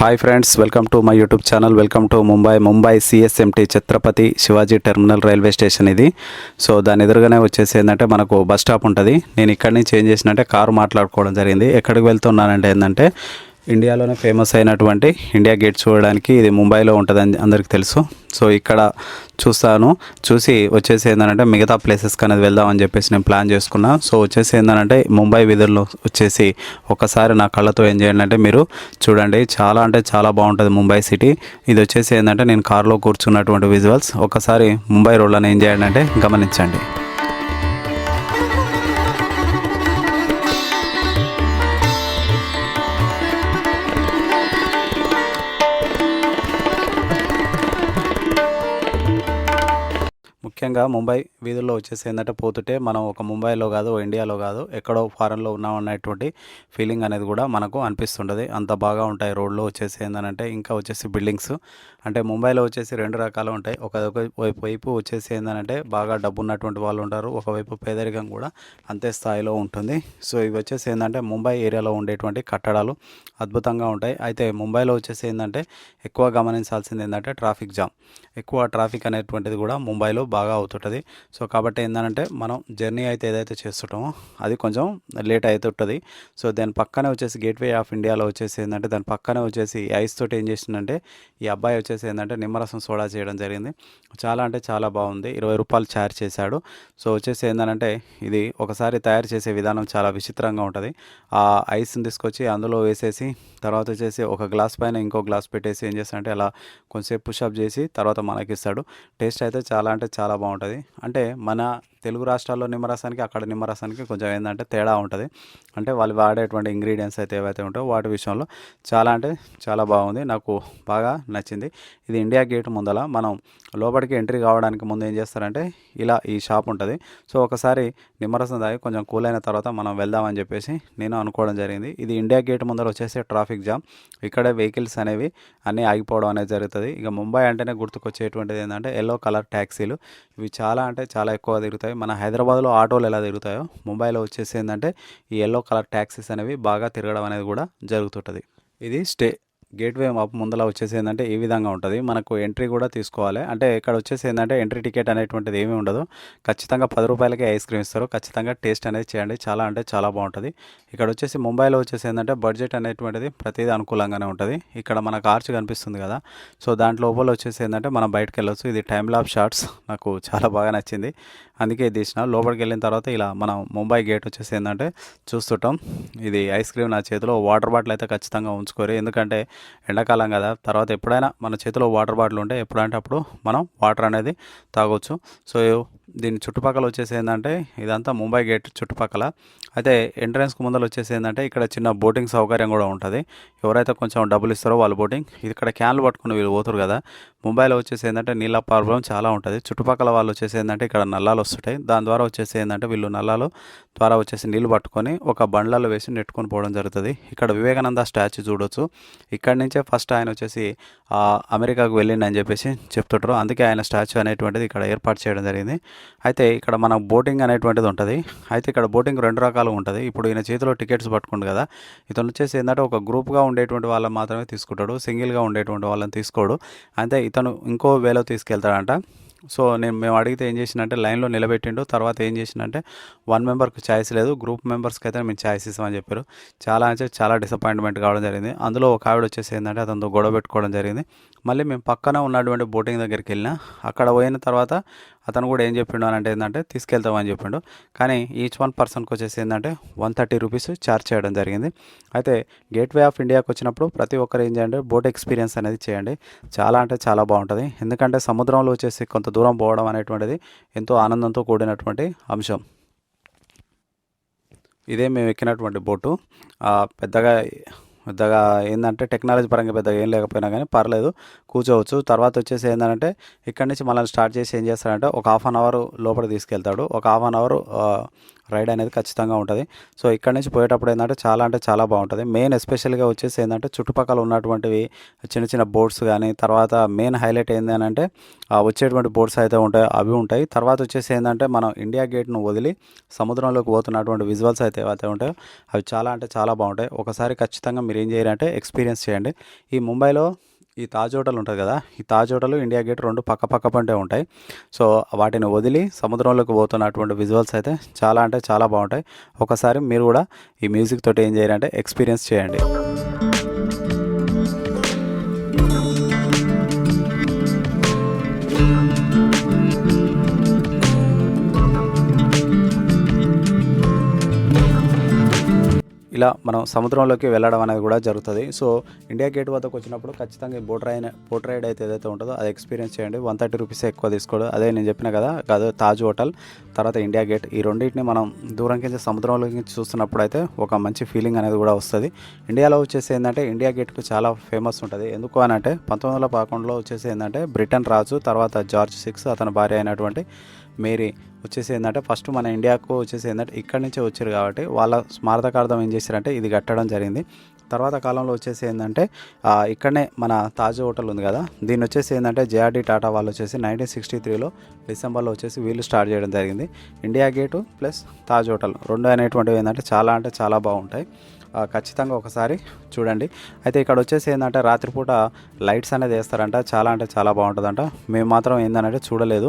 Hi friends welcome to my YouTube channel welcome to Mumbai Mumbai CSMT Chhatrapati Shivaji terminal railway station ఇది. So దాని ఎదురుగానే వచ్చేసి ఏంటంటే మనకు బస్ స్టాప్ ఉంటుంది. నేను ఇక్కడి నుంచి ఏం చేసినంటే కారు మాట్లాడుకోవడం జరిగింది. ఎక్కడికి వెళ్తున్నానంటే ఏంటంటే ఇండియాలోనే ఫేమస్ అయినటువంటి ఇండియా గేట్ చూడడానికి ఇది ముంబైలో ఉంటుందని అందరికీ తెలుసు. సో ఇక్కడ చూస్తాను. చూసి వచ్చేసి ఏంటంటే మిగతా ప్లేసెస్కి అనేది వెళ్దామని చెప్పేసి నేను ప్లాన్ చేసుకున్నా. సో వచ్చేసి ఏంటంటే ముంబై వీధుల్లో వచ్చేసి ఒకసారి నా కళ్ళతో ఏం చేయండి అంటే మీరు చూడండి. చాలా అంటే చాలా బాగుంటుంది ముంబై సిటీ ఇది వచ్చేసి ఏంటంటే నేను కార్లో కూర్చున్నటువంటి విజువల్స్ ఒకసారి ముంబై రోడ్లను ఏం చేయండి అంటే గమనించండి. ముఖ్యంగా ముంబై వీధుల్లో వచ్చేసి ఏంటంటే పోతుంటే మనం ఒక ముంబైలో కాదు ఇండియాలో కాదు ఎక్కడో ఫారెన్లో ఉన్నాం అనేటువంటి ఫీలింగ్ అనేది కూడా మనకు అనిపిస్తుంటుంది. అంత బాగా ఉంటాయి రోడ్లో వచ్చేసి ఏంటంటే ఇంకా వచ్చేసి బిల్డింగ్స్. అంటే ముంబైలో వచ్చేసి రెండు రకాలు ఉంటాయి. ఒక ఒక వైపు వచ్చేసి ఏంటంటే బాగా డబ్బు ఉన్నటువంటి వాళ్ళు ఉంటారు. ఒకవైపు పేదరికం కూడా అంతే స్థాయిలో ఉంటుంది. సో ఇవి వచ్చేసి ఏంటంటే ముంబై ఏరియాలో ఉండేటువంటి కట్టడాలు అద్భుతంగా ఉంటాయి. అయితే ముంబైలో వచ్చేసి ఏంటంటే ఎక్కువ గమనించాల్సింది ఏంటంటే ట్రాఫిక్ జామ్. ఎక్కువ ట్రాఫిక్ అనేటువంటిది కూడా ముంబైలో బాగా అవుతుంటుంది. సో కాబట్టి ఏంటంటే మనం జర్నీ అయితే ఏదైతే చేస్తుంటామో అది కొంచెం లేట్ అవుతుంటుంది సో దాని పక్కనే వచ్చేసి గేట్వే ఆఫ్ ఇండియాలో వచ్చేసి ఏంటంటే దాని పక్కనే వచ్చేసి ఐస్ తోటి ఏం చేసిందంటే ఈ అబ్బాయి వచ్చేసి ఏంటంటే నిమ్మరసం సోడా చేయడం జరిగింది. చాలా అంటే చాలా బాగుంది. ఇరవై రూపాయలు ఛార్జ్ చేశాడు. సో వచ్చేసి ఏంటంటే ఇది ఒకసారి తయారు చేసే విధానం చాలా విచిత్రంగా ఉంటుంది. ఆ ఐస్ని తీసుకొచ్చి అందులో వేసేసి తర్వాత వచ్చేసి ఒక గ్లాస్ పైన ఇంకో గ్లాస్ పెట్టేసి ఏం చేస్తాడంటే అలా కొంచెంసేపు పుషప్ చేసి తర్వాత మనకి ఇస్తాడు టేస్ట్ అయితే చాలా అంటే చాలా బాగుంటుంది. అంటే మన తెలుగు రాష్ట్రాల్లో నిమ్మరసానికి అక్కడ నిమ్మరసానికి కొంచెం ఏంటంటే తేడా ఉంటుంది. అంటే వాళ్ళు వాడేటువంటి ఇంగ్రీడియంట్స్ అయితే ఏవైతే ఉంటాయో వాటి విషయంలో చాలా అంటే చాలా బాగుంది. నాకు బాగా నచ్చింది. ఇది ఇండియా గేట్ ముందల మనం లోపలికి ఎంట్రీ కావడానికి ముందు ఏం చేస్తారంటే ఇలా ఈ షాప్ ఉంటుంది. సో ఒకసారి నిమ్మరసం తాగి కొంచెం కూల్ అయిన తర్వాత మనం వెళ్దామని చెప్పేసి నేను అనుకోవడం జరిగింది. ఇది ఇండియా గేట్ ముందర వచ్చేసి ట్రాఫిక్ జామ్. ఇక్కడే వెహికల్స్ అనేవి అన్నీ ఆగిపోవడం అనేది జరుగుతుంది. ఇక ముంబై అంటేనే గుర్తుకొచ్చేటువంటిది ఏంటంటే ఎల్లో కలర్ ట్యాక్సీలు ఇవి చాలా అంటే చాలా ఎక్కువ తిరుగుతాయి. మన హైదరాబాద్లో ఆటోలు ఎలా తిరుగుతాయో ముంబైలో వచ్చేసి ఏంటంటే ఈ ఎల్లో కలర్ ట్యాక్సీస్ అనేవి బాగా తిరగడం అనేది కూడా జరుగుతుంటుంది. ఇది స్టే గేట్వే మాప్ ముందర వచ్చేసి ఏంటంటే ఈ విధంగా ఉంటుంది. మనకు ఎంట్రీ కూడా తీసుకోవాలి. అంటే ఇక్కడ వచ్చేసి ఏంటంటే ఎంట్రీ టికెట్ అనేటువంటిది ఏమీ ఉండదు. ఖచ్చితంగా పది రూపాయలకే ఐస్ క్రీమ్ ఇస్తారు. ఖచ్చితంగా టేస్ట్ అనేది చేయండి. చాలా అంటే చాలా బాగుంటుంది. ఇక్కడ వచ్చేసి ముంబైలో వచ్చేసి ఏంటంటే బడ్జెట్ అనేటువంటిది ప్రతిదీ అనుకూలంగానే ఉంటుంది. ఇక్కడ మనకు ఆర్చ్ కనిపిస్తుంది కదా. సో దాంట్లో లోపల వచ్చేసి ఏంటంటే మనం బయటకు వెళ్ళొచ్చు ఇది టైమ్ లాప్ షార్ట్స్ నాకు చాలా బాగా నచ్చింది. అందుకే తీసిన. లోపలికి వెళ్ళిన తర్వాత ఇలా మనం ముంబై గేట్ వచ్చేసి ఏంటంటే చూస్తుంటాం. ఇది ఐస్ క్రీమ్ నా చేతిలో వాటర్ బాటిల్ అయితే ఖచ్చితంగా ఉంచుకోరు. ఎందుకంటే ఎండాకాలం కదా. తర్వాత ఎప్పుడైనా మన చేతిలో వాటర్ బాటిల్ ఉంటే ఎప్పుడంటే అప్పుడు మనం వాటర్ అనేది తాగొచ్చు. సో దీని చుట్టుపక్కల వచ్చేసి ఏంటంటే ఇదంతా ముంబై గేట్ చుట్టుపక్కల. అయితే ఎంట్రన్స్కి ముందర వచ్చేసి ఏంటంటే ఇక్కడ చిన్న బోటింగ్ సౌకర్యం కూడా ఉంటుంది. ఎవరైతే కొంచెం డబ్బులు ఇస్తారో వాళ్ళు బోటింగ్. ఇక్కడ క్యాన్లు పట్టుకుని వీళ్ళు పోతారు కదా. ముంబైలో వచ్చేసి ఏంటంటే నీళ్ళ ప్రాబ్లం చాలా ఉంటుంది. చుట్టుపక్కల వాళ్ళు వచ్చేసి ఏంటంటే ఇక్కడ నల్లాలు వస్తుంటాయి. దాని ద్వారా వచ్చేసి ఏంటంటే వీళ్ళు నల్లాలు ద్వారా వచ్చేసి నీళ్ళు పట్టుకొని ఒక బండ్లలో వేసి నెట్టుకొని పోవడం జరుగుతుంది. ఇక్కడ వివేకానంద స్టాచ్యూ చూడొచ్చు. ఇక్కడ నుంచే ఫస్ట్ ఆయన వచ్చేసి అమెరికాకు వెళ్ళిండని చెప్పేసి చెప్తుంటారు. అందుకే ఆయన స్టాచ్యూ అనేటువంటిది ఇక్కడ ఏర్పాటు చేయడం జరిగింది. అయితే ఇక్కడ మన బోటింగ్ అనేటువంటిది ఉంటుంది. అయితే ఇక్కడ బోటింగ్ రెండు రకాలు ఉంటుంది. ఇప్పుడు ఈయన చేతిలో టికెట్స్ పట్టుకుండు కదా ఇతను వచ్చేసి ఏంటంటే ఒక గ్రూప్గా ఉండేటువంటి వాళ్ళని మాత్రమే తీసుకుంటాడు. సింగిల్గా ఉండేటువంటి వాళ్ళని తీసుకోడు. అయితే ఇతను ఇంకో వేలో తీసుకెళ్తాడంట. సో నేను మేము అడిగితే ఏం చేసినంటే లైన్లో నిలబెట్టిండు. తర్వాత ఏం చేసినంటే వన్ మెంబర్కి ఛాయిస్ లేదు. గ్రూప్ మెంబర్స్కి అయితే మేము ఛాయిస్ ఇస్తామని చెప్పారు. చాలా అంటే చాలా డిసప్పాయింట్మెంట్ కావడం జరిగింది. అందులో ఒక ఆవిడ వచ్చేసి ఏంటంటే అతనితో గొడవ పెట్టుకోవడం జరిగింది. మళ్ళీ మేము పక్కన ఉన్నటువంటి బోటింగ్ దగ్గరికి వెళ్ళినా అక్కడ పోయిన తర్వాత అతను కూడా ఏం చెప్పిండు అని అంటే ఏంటంటే తీసుకెళ్తామని చెప్పిండు. కానీ ఈచ్ వన్ పర్సన్కి వచ్చేసి ఏంటంటే వన్ థర్టీ రూపీస్ ఛార్జ్ చేయడం జరిగింది. అయితే గేట్వే ఆఫ్ ఇండియాకి వచ్చినప్పుడు ప్రతి ఒక్కరు ఏం చేయండి బోట్ ఎక్స్పీరియన్స్ అనేది చేయండి. చాలా అంటే చాలా బాగుంటుంది. ఎందుకంటే సముద్రంలో వచ్చేసి కొంత దూరం పోవడం అనేటువంటిది ఎంతో ఆనందంతో కూడినటువంటి అంశం. ఇదే మేము ఎక్కినటువంటి బోటు. పెద్దగా పెద్దగా ఏంటంటే టెక్నాలజీ పరంగా పెద్దగా ఏం లేకపోయినా కానీ పర్లేదు కూర్చోవచ్చు. తర్వాత వచ్చేసి ఏంటంటే ఇక్కడి నుంచి మళ్ళీ స్టార్ట్ చేసి ఏం చేస్తాడంటే ఒక హాఫ్ అన్ అవర్ లోపల తీసుకెళ్తాడు. ఒక హాఫ్ అన్ అవర్ రైడ్ అనేది ఖచ్చితంగా ఉంటుంది. సో ఇక్కడ నుంచి పోయేటప్పుడు ఏంటంటే చాలా అంటే చాలా బాగుంటుంది. మెయిన్ ఎస్పెషల్గా వచ్చేసి ఏంటంటే చుట్టుపక్కల ఉన్నటువంటివి చిన్న చిన్న బోట్స్ కానీ తర్వాత మెయిన్ హైలైట్ ఏంది అని అంటే వచ్చేటువంటి బోట్స్ అయితే ఉంటాయి అవి ఉంటాయి. తర్వాత వచ్చేసి ఏంటంటే మనం ఇండియా గేట్ను వదిలి సముద్రంలోకి పోతున్నటువంటి విజువల్స్ అయితే అయితే ఉంటాయి అవి చాలా అంటే చాలా బాగుంటాయి. ఒకసారి ఖచ్చితంగా మీరు ఏం చేయాలంటే ఎక్స్పీరియన్స్ చేయండి. ఈ ముంబైలో ఈ తాజ్ హోటల్ ఉంటుంది కదా ఈ తాజ్ హోటల్ ఇండియా గేట్ రెండు పక్క పక్క పంటే ఉంటాయి. సో వాటిని వదిలి సముద్రంలోకి పోతున్నటువంటి విజువల్స్ అయితే చాలా అంటే చాలా బాగుంటాయి. ఒకసారి మీరు కూడా ఈ మ్యూజిక్ తోటి ఏం చేయాలంటే ఎక్స్పీరియన్స్ చేయండి. ఇలా మనం సముద్రంలోకి వెళ్ళడం అనేది కూడా జరుగుతుంది. సో ఇండియా గేట్ వద్దకు వచ్చినప్పుడు ఖచ్చితంగా బోట్ రైడ్ బోట్ రైడ్ అయితే ఏదైతే ఉంటుందో అది ఎక్స్పీరియన్స్ చేయండి. వన్ థర్టీ రూపీస్ ఎక్కువ తీసుకోడు. అదే నేను చెప్పిన కదా కాదు తాజ్ హోటల్ తర్వాత ఇండియా గేట్. ఈ రెండింటిని మనం దూరం కింద సముద్రంలోకి చూస్తున్నప్పుడు అయితే ఒక మంచి ఫీలింగ్ అనేది కూడా వస్తుంది. ఇండియాలో వచ్చేసి ఏంటంటే ఇండియా గేట్కు చాలా ఫేమస్ ఉంటుంది. ఎందుకు అని అంటే పంతొమ్మిది వందల పదకొండులో వచ్చేసి ఏంటంటే బ్రిటన్ రాజు తర్వాత జార్జ్ సిక్స్ అతని భార్య అయినటువంటి మేరీ వచ్చేసి ఏంటంటే ఫస్ట్ మన ఇండియాకు వచ్చేసి ఏంటంటే ఇక్కడి నుంచే వచ్చారు కాబట్టి వాళ్ళ స్మారకార్థం ఏం చేశారంటే ఇది కట్టడం జరిగింది. తర్వాత కాలంలో వచ్చేసి ఏంటంటే ఇక్కడనే మన తాజ్ హోటల్ ఉంది కదా దీన్ని వచ్చేసి ఏంటంటే జేఆర్డి టాటా వాళ్ళు వచ్చేసి నైన్టీన్ సిక్స్టీ త్రీలో డిసెంబర్లో వచ్చేసి వీళ్ళు స్టార్ట్ చేయడం జరిగింది. India gate plus Taj hotel రెండు అనేటువంటివి ఏంటంటే చాలా అంటే చాలా బాగుంటాయి. ఖచ్చితంగా ఒకసారి చూడండి. అయితే ఇక్కడ వచ్చేసి ఏంటంటే రాత్రిపూట లైట్స్ అనేది వేస్తారంట. చాలా అంటే చాలా బాగుంటుందంట. మేము మాత్రం ఏంటంటే చూడలేదు.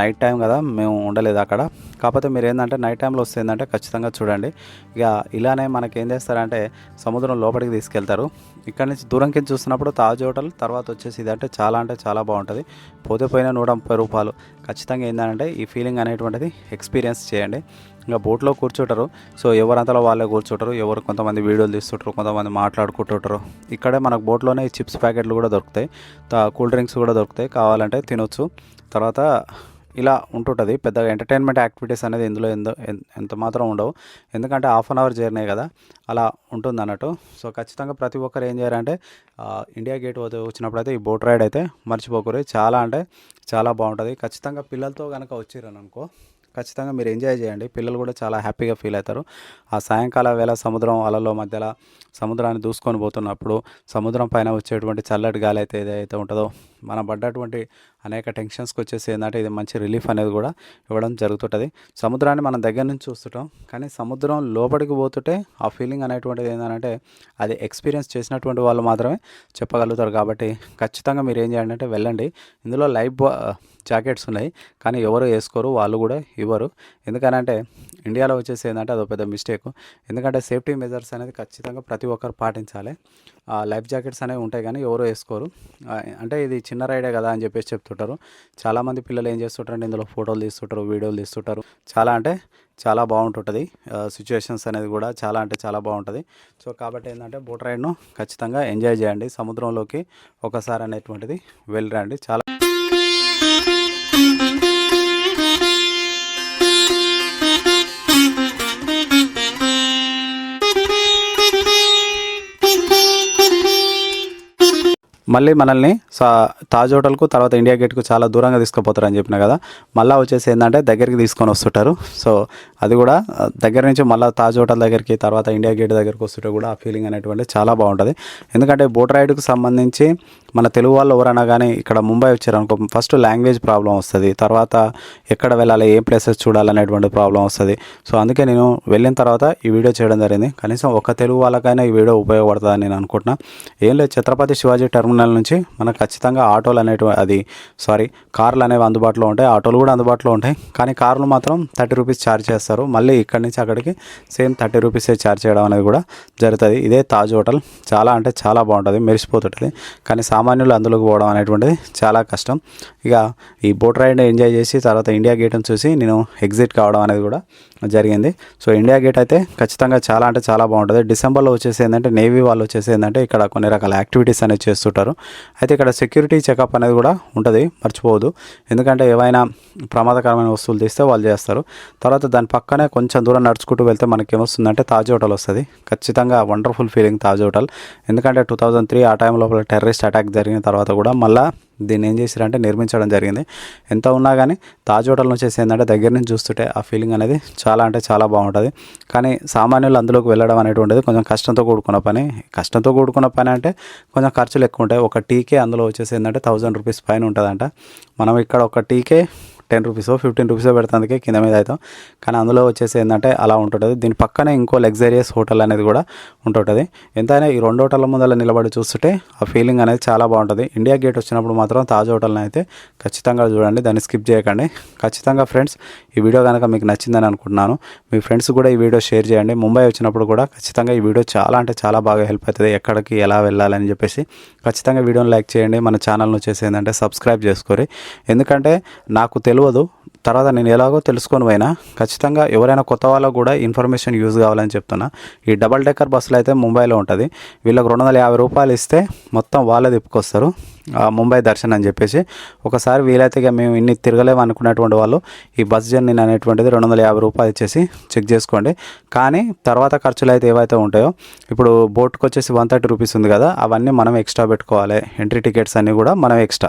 నైట్ టైం కదా మేము ఉండలేదు అక్కడ. కాకపోతే మీరు ఏంటంటే నైట్ టైంలో వస్తే ఏంటంటే ఖచ్చితంగా చూడండి. ఇక ఇలానే మనకి ఏం చేస్తారంటే సముద్రం లోపలికి తీసుకెళ్తారు. ఇక్కడ నుంచి దూరం కింద చూస్తున్నప్పుడు తాజ్ హోటల్ తర్వాత వచ్చేసి ఇదంటే చాలా అంటే చాలా బాగుంటుంది. పోతే పోయిన నూట ముప్పై రూపాయలు. ఖచ్చితంగా ఏంటంటే ఈ ఫీలింగ్ అనేటువంటిది ఎక్స్పీరియన్స్ చేయండి. ఇంకా బోట్లో కూర్చుంటారు. సో ఎవరంతలో వాళ్ళే కూర్చుంటారు. ఎవరు కొంతమంది వీడియోలు తీస్తుంటారు కొంతమంది మాట్లాడుకుంటుంటారు. ఇక్కడే మనకు బోట్లోనే చిప్స్ ప్యాకెట్లు కూడా దొరుకుతాయి. కూల్ డ్రింక్స్ కూడా దొరుకుతాయి. కావాలంటే తినొచ్చు. తర్వాత ఇలా ఉంటుంటుంది. పెద్దగా ఎంటర్టైన్మెంట్ యాక్టివిటీస్ అనేది ఇందులో ఎంత ఎంత మాత్రం ఉండవు. ఎందుకంటే హాఫ్ అన్ అవర్ జర్నీ కదా. అలా ఉంటుంది అన్నట్టు సో ఖచ్చితంగా ప్రతి ఒక్కరు ఏం చేయాలంటే ఇండియా గేట్ వచ్చినప్పుడు అయితే ఈ బోట్ రైడ్ అయితే మర్చిపోకూరి చాలా అంటే చాలా బాగుంటుంది. ఖచ్చితంగా పిల్లలతో కనుక వచ్చిర్రని అనుకో ఖచ్చితంగా మీరు ఎంజాయ్ చేయండి. పిల్లలు కూడా చాలా హ్యాపీగా ఫీల్ అవుతారు. ఆ సాయంకాల వేళ సముద్రం అలలో మధ్యలో సముద్రాన్ని దూసుకొని పోతున్నప్పుడు సముద్రం పైన వచ్చేటువంటి చల్లటి గాలి అయితే ఏదైతే ఉంటుందో మనం పడ్డటువంటి అనేక టెన్షన్స్కి వచ్చేసి ఏంటంటే ఇది మంచి రిలీఫ్ అనేది కూడా ఇవ్వడం జరుగుతుంటుంది. సముద్రాన్ని మనం దగ్గర నుంచి చూస్తుంటాం. కానీ సముద్రం లోపలికి పోతుంటే ఆ ఫీలింగ్ అనేటువంటిది ఏంటంటే అది ఎక్స్పీరియన్స్ చేసినటువంటి వాళ్ళు మాత్రమే చెప్పగలుగుతారు. కాబట్టి ఖచ్చితంగా మీరు ఏం చేయండి అంటే వెళ్ళండి. ఇందులో లైఫ్ జాకెట్స్ ఉన్నాయి. కానీ ఎవరు వేసుకోరు వాళ్ళు కూడా ఇవ్వరు. ఎందుకనంటే ఇండియాలో వచ్చేసి ఏంటంటే అదొక పెద్ద మిస్టేక్. ఎందుకంటే సేఫ్టీ మెజర్స్ అనేది ఖచ్చితంగా ప్రతి ఒక్కరు పాటించాలి. ఆ లైఫ్ జాకెట్స్ అనేవి ఉంటాయి కానీ ఎవరు వేసుకోరు. అంటే ఇది చిన్న రైడే కదా అని చెప్పేసి చేస్తుంటారు. చాలామంది పిల్లలు ఏం చేస్తుంటారు ఇందులో ఫోటోలు తీస్తుంటారు వీడియోలు తీస్తుంటారు. చాలా అంటే చాలా బాగుంటుంటుంది. సిచ్యువేషన్స్ అనేది కూడా చాలా అంటే చాలా బాగుంటుంది. సో కాబట్టి ఏంటంటే బోట్ రైడ్ను ఖచ్చితంగా ఎంజాయ్ చేయండి. సముద్రంలోకి ఒకసారి అనేటువంటిది వెళ్ళరండి. చాలా మళ్ళీ మనల్ని తాజ్ హోటల్కు తర్వాత ఇండియా గేట్కు చాలా దూరంగా తీసుకుపోతారు అని చెప్పిన కదా మళ్ళీ వచ్చేసి ఏంటంటే దగ్గరికి తీసుకొని వస్తుంటారు. సో అది కూడా దగ్గర నుంచి మళ్ళీ తాజ్ హోటల్ దగ్గరికి తర్వాత ఇండియా గేట్ దగ్గరికి వస్తుంటే కూడా ఆ ఫీలింగ్ అనేటువంటి చాలా బాగుంటుంది. ఎందుకంటే బోట్ రైడ్కు సంబంధించి మన తెలుగు వాళ్ళు ఎవరైనా కానీ ఇక్కడ ముంబై వచ్చారనుకో ఫస్ట్ లాంగ్వేజ్ ప్రాబ్లం వస్తుంది. తర్వాత ఎక్కడ వెళ్ళాలి ఏ ప్లేసెస్ చూడాలనేటువంటి ప్రాబ్లం వస్తుంది. సో అందుకే నేను వెళ్ళిన తర్వాత ఈ వీడియో చేయడం జరిగింది. కనీసం ఒక తెలుగు వాళ్ళకైనా ఈ వీడియో ఉపయోగపడుతుందని నేను అనుకుంటున్నా. ఏం లేదు ఛత్రపతి శివాజీ టెర్మినల్ నుంచి మనకు ఖచ్చితంగా ఆటోలు అనేటివి అది సారీ కార్లు అనేవి అందుబాటులో ఉంటాయి ఆటోలు కూడా అందుబాటులో ఉంటాయి. కానీ కార్లు మాత్రం థర్టీ రూపీస్ ఛార్జ్ చేస్తారు. మళ్ళీ ఇక్కడి నుంచి అక్కడికి సేమ్ థర్టీ రూపీసే ఛార్జ్ చేయడం అనేది కూడా జరుగుతుంది. ఇదే తాజ్ హోటల్. చాలా అంటే చాలా బాగుంటుంది. మెరిసిపోతుంటుంది. కానీ సామాన్యులు అందులోకి పోవడం అనేటువంటిది చాలా కష్టం. ఇక ఈ బోట్ రైడ్ ఎంజాయ్ చేసి తర్వాత ఇండియా గేట్ని చూసి నేను ఎగ్జిట్ కావడం అనేది కూడా జరిగింది. సో ఇండియా గేట్ అయితే ఖచ్చితంగా చాలా అంటే చాలా బాగుంటుంది. డిసెంబర్లో వచ్చేసి ఏంటంటే నేవీ వాళ్ళు వచ్చేసి ఏంటంటే ఇక్కడ కొన్ని రకాల యాక్టివిటీస్ అనేవి చేస్తుంటారు. అయితే ఇక్కడ సెక్యూరిటీ చెకప్ అనేది కూడా ఉంటుంది మర్చిపోవద్దు. ఎందుకంటే ఏవైనా ప్రమాదకరమైన వస్తువులు తీస్తే వాళ్ళు చేస్తారు. తర్వాత దాని పక్కనే కొంచెం దూరం నడుచుకుంటూ వెళ్తే మనకి ఏమొస్తుందంటే తాజ్ హోటల్ వస్తుంది. ఖచ్చితంగా వండర్ఫుల్ ఫీలింగ్ తాజ్ హోటల్. ఎందుకంటే టూ థౌజండ్ త్రీ ఆ టైం లోపల టెర్రరిస్ట్ అటాక్ జరిగిన తర్వాత కూడా మళ్ళీ దీన్ని ఏం చేశారంటే నిర్మించడం జరిగింది. ఎంత ఉన్నా కానీ తాజ్ హోటల్ నుంచి ఏంటంటే దగ్గర నుంచి చూస్తుంటే ఆ ఫీలింగ్ అనేది చాలా అంటే చాలా బాగుంటుంది. కానీ సామాన్యులు అందులోకి వెళ్ళడం అనేటువంటిది కొంచెం కష్టంతో కూడుకున్న పని. కష్టంతో కూడుకున్న పని అంటే కొంచెం ఖర్చులు ఎక్కువ ఉంటాయి. ఒక టీకే అందులో వచ్చేసి ఏంటంటే థౌజండ్ రూపీస్ పైన ఉంటుందంట. మనం ఇక్కడ ఒక టీకే టెన్ రూపీసో ఫిఫ్టీన్ రూపీసో పెడుతుందికే కింద మీద అవుతాం. కానీ అందులో వచ్చేసి ఏంటంటే అలా ఉంటుంటుంది. దీని పక్కనే ఇంకో లగ్జరియస్ హోటల్ అనేది కూడా ఉంటుంటుంది. ఎంతైనా ఈ రెండు హోటల్ ముందర నిలబడి చూస్తుంటే ఆ ఫీలింగ్ అనేది చాలా బాగుంటుంది. ఇండియా గేట్ వచ్చినప్పుడు మాత్రం తాజ్ హోటల్ని అయితే ఖచ్చితంగా చూడండి. దాన్ని స్కిప్ చేయకండి. ఖచ్చితంగా ఫ్రెండ్స్ ఈ వీడియో కనుక మీకు నచ్చిందని అనుకుంటున్నాను మీ ఫ్రెండ్స్ కూడా ఈ వీడియో షేర్ చేయండి. ముంబై వచ్చినప్పుడు కూడా ఖచ్చితంగా ఈ వీడియో చాలా అంటే చాలా బాగా హెల్ప్ అవుతుంది ఎక్కడికి ఎలా వెళ్ళాలని చెప్పేసి. ఖచ్చితంగా వీడియోని లైక్ చేయండి మన ఛానల్ను వచ్చేసి ఏంటంటే సబ్స్క్రైబ్ చేసుకోరి ఎందుకంటే నాకు తెలియదు తర్వాత నేను ఎలాగో తెలుసుకొని పోయినా ఖచ్చితంగా ఎవరైనా కొత్త వాళ్ళకు కూడా ఇన్ఫర్మేషన్ యూజ్ కావాలని చెప్తున్నా. ఈ డబల్ డెక్కర్ బస్సులు అయితే ముంబైలో ఉంటుంది. వీళ్ళకి రెండు వందల యాభై రూపాయలు ఇస్తే మొత్తం వాళ్ళే తిప్పుకొస్తారు. ముంబై దర్శన్ అని చెప్పేసి. ఒకసారి వీలైతే ఇక మేము ఇన్ని తిరగలేము అనుకున్నటువంటి వాళ్ళు ఈ బస్ జర్నీ అనేటువంటిది రెండు వందల యాభై రూపాయలు ఇచ్చేసి చెక్ చేసుకోండి. కానీ తర్వాత ఖర్చులు అయితే ఏవైతే ఉంటాయో ఇప్పుడు బోట్కి వచ్చేసి వన్ థర్టీ రూపీస్ ఉంది కదా అవన్నీ మనం ఎక్స్ట్రా పెట్టుకోవాలి. ఎంట్రీ టికెట్స్ అన్నీ కూడా మనం ఎక్స్ట్రా.